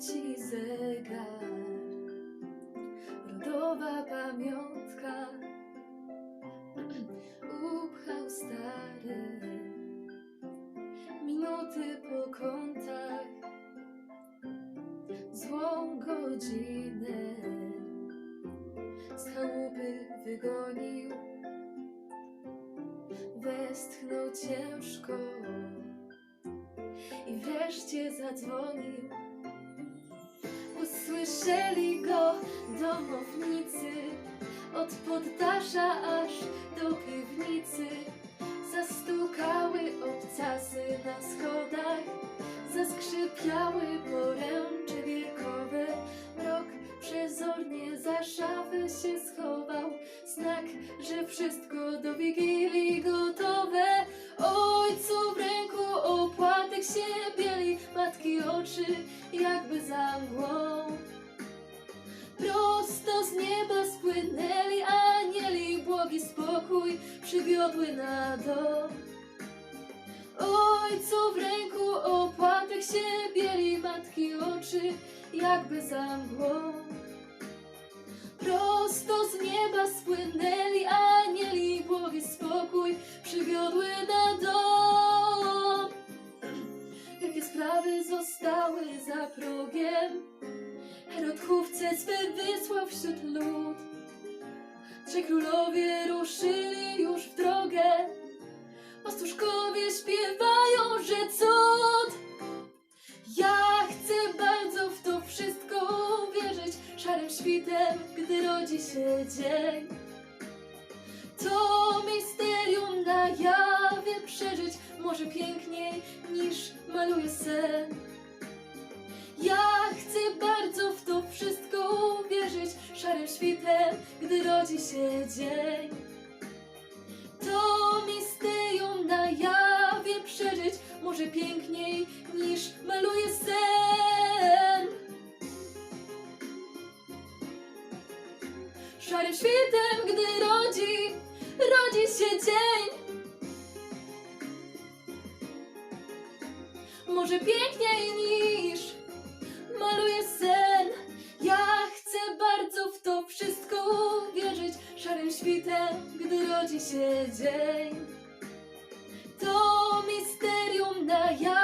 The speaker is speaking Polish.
ci zegar, rodowa pamiątka, upchał stary, minuty po kątach, złą godzinę, z chałupy wygonił, westchnął ciężko. I wreszcie zadzwonił. Usłyszeli go domownicy od poddasza aż do piwnicy. Zastukały obcasy na schodach, zaskrzypiały poręcze wiekowe. Mrok przezornie za szafę się schował, znak, że wszystko do wigilii gotowe. Ojcu w ręku opłatek się bieli, matki oczy jakby za mgłą. Spokój przywiodły na dom. Ojcu w ręku opłatek się bieli, matki oczy jakby za mgłą. Prosto z nieba spłynęli anieli, błogi spokój przywiodły na dom. Jakie sprawy zostały za progiem? Herod chówce swe wysłał wśród lud. Trzej królowie ruszyli już w drogę. Pastuszkowie śpiewają, że cud. Ja chcę bardzo w to wszystko wierzyć. Szarym świtem, gdy rodzi się dzień. To misterium na jawie przeżyć może piękniej niż maluje sen. Ja chcę bardzo w to wszystko świtem, gdy rodzi się dzień. To misterium na jawie przeżyć może piękniej niż maluje sen. Szarym świtem, gdy rodzi, rodzi się dzień. Może piękniej niż maluje sen. gdy rodzi się dzień. To misterium na ja.